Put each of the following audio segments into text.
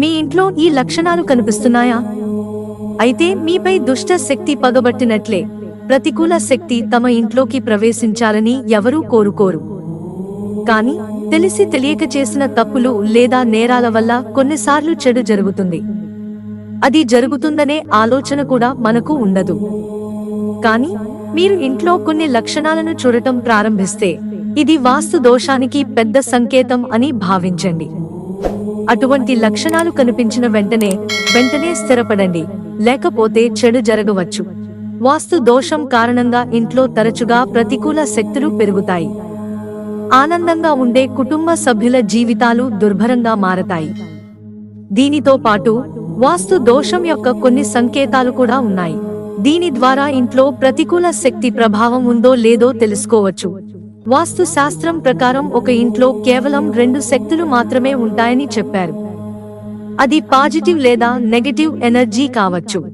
మీ ఇంట్లో ఈ లక్షణాలు కనిపిస్తున్నాయా? అయితే మీపై దుష్ట శక్తి పగబట్టినట్లే ప్రతికూల శక్తి తమ ఇంట్లోకి ప్రవేశించాలని ఎవరూ కోరుకోరు. కాని తెలిసి తెలియక చేసిన తప్పులు లేదా నేరాల వల్ల కొన్నిసార్లు చెడు జరుగుతుంది. అది జరుగుతుందనే ఆలోచన కూడా మనకు ఉండదు. కానీ మీరు ఇంట్లో కొన్ని లక్షణాలను చూడటం ప్రారంభిస్తే ఇది వాస్తు దోషానికి పెద్ద సంకేతం అని భావించండి. అటువంటి లక్షణాలు కనిపించిన వెంటనే వెంటనే స్థిరపడండి. లేకపోతే చెడు జరగవచ్చు. వాస్తు దోషం కారణంగా ఇంట్లో తరచుగా ప్రతికూల శక్తులు పెరుగుతాయి. ఆనందంగా ఉండే కుటుంబ సభ్యుల జీవితాలు దుర్భరంగా మారతాయి. దీనితో పాటు వాస్తు దోషం యొక్క కొన్ని సంకేతాలు కూడా ఉన్నాయి. దీని ద్వారా ఇంట్లో ప్రతికూల శక్తి ప్రభావం ఉందో లేదో తెలుసుకోవచ్చు. వాస్తు శాస్త్రం ప్రకారం ఒక ఇంట్లో కేవలం రెండు శక్తులు మాత్రమే ఉంటాయని చెప్పారు. అది పాజిటివ్ లేదా నెగటివ్ ఎనర్జీ కావచ్చు.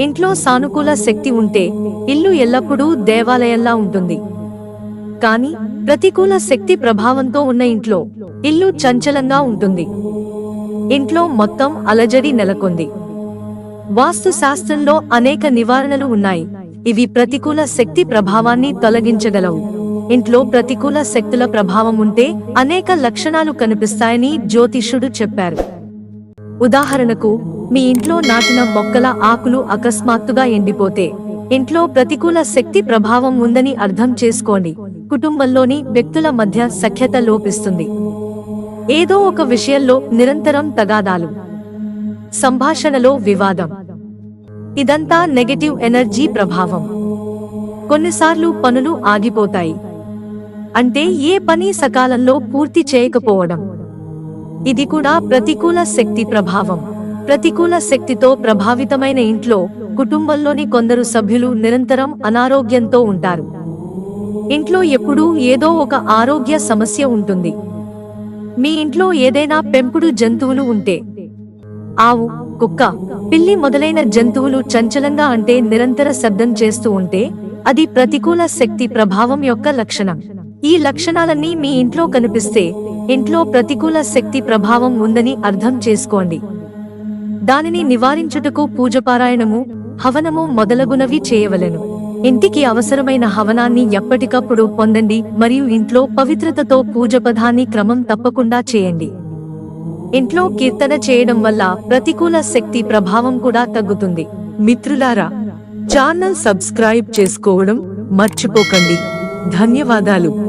ఇంట్లో సానుకూల శక్తి ఉంటే ఇల్లు ఎల్లప్పుడూ దేవాలయంలా ఉంటుంది. కానీ ప్రతికూల శక్తి ప్రభావంతో ఉన్న ఇంట్లో ఇల్లు చంచలంగా ఉంటుంది. ఇంట్లో మొత్తం అలజడి నెలకొంది. వాస్తు శాస్త్రంలో అనేక నివారణలు ఉన్నాయి. ఇవి ప్రతికూల శక్తి ప్రభావాన్ని తొలగించగలవు. ఇంట్లో ప్రతికూల శక్తుల ప్రభావం ఉంటే అనేక లక్షణాలు కనిపిస్తాయని జ్యోతిష్యుడు చెప్పారు. ఉదాహరణకు మీ ఇంట్లో నాటిన మొక్కల ఆకులు అకస్మాత్తుగా ఎండిపోతే ఇంట్లో ప్రతికూల శక్తి ప్రభావం ఉందని అర్థం చేసుకోండి. కుటుంబంలోని వ్యక్తుల మధ్య సఖ్యత లోపిస్తుంది. ఏదో ఒక విషయంలో నిరంతరం తగాదాలు. సంభాషణలో వివాదం. ఇదంతా నెగటివ్ ఎనర్జీ ప్రభావం. కొన్నిసార్లు పనులు ఆగిపోతాయి. అంటే ఏ పని సకాలంలో పూర్తి చేయకపోవడం. ఇది కూడా ప్రతికూల శక్తి ప్రభావం. ప్రతికూల శక్తితో ప్రభావితమైన ఇంట్లో కుటుంబంలోని కొందరు సభ్యులు నిరంతరం అనారోగ్యంతో ఉంటారు. ఇంట్లో ఎప్పుడూ ఏదో ఒక ఆరోగ్య సమస్య ఉంటుంది. మీ ఇంట్లో ఏదైనా పెంపుడు జంతువులు ఉంటే ఆవు కుక్క పిల్లి మొదలైన జంతువులు చంచలంగా అంటే నిరంతర శబ్దం చేస్తూ ఉంటే అది ప్రతికూల శక్తి ప్రభావం యొక్క లక్షణం. ఈ లక్షణాలన్నీ మీ ఇంట్లో కనిపిస్తే ఇంట్లో ప్రతికూల శక్తి ప్రభావం ఉందని అర్థం చేసుకోండి. దానిని నివారించుటకు పూజపారాయణము హవనము మొదలగునవి చేయవలెను. ఇంటికి అవసరమైన హవనాన్ని ఎప్పటికప్పుడు పొందండి మరియు ఇంట్లో పవిత్రతతో పూజ పదాన్ని క్రమం తప్పకుండా చేయండి. ఇంట్లో కీర్తన చేయడం వల్ల ప్రతికూల శక్తి ప్రభావం కూడా తగ్గుతుంది. మిత్రులారా ఛానల్ సబ్స్క్రైబ్ చేసుకోవడం మర్చిపోకండి. ధన్యవాదాలు.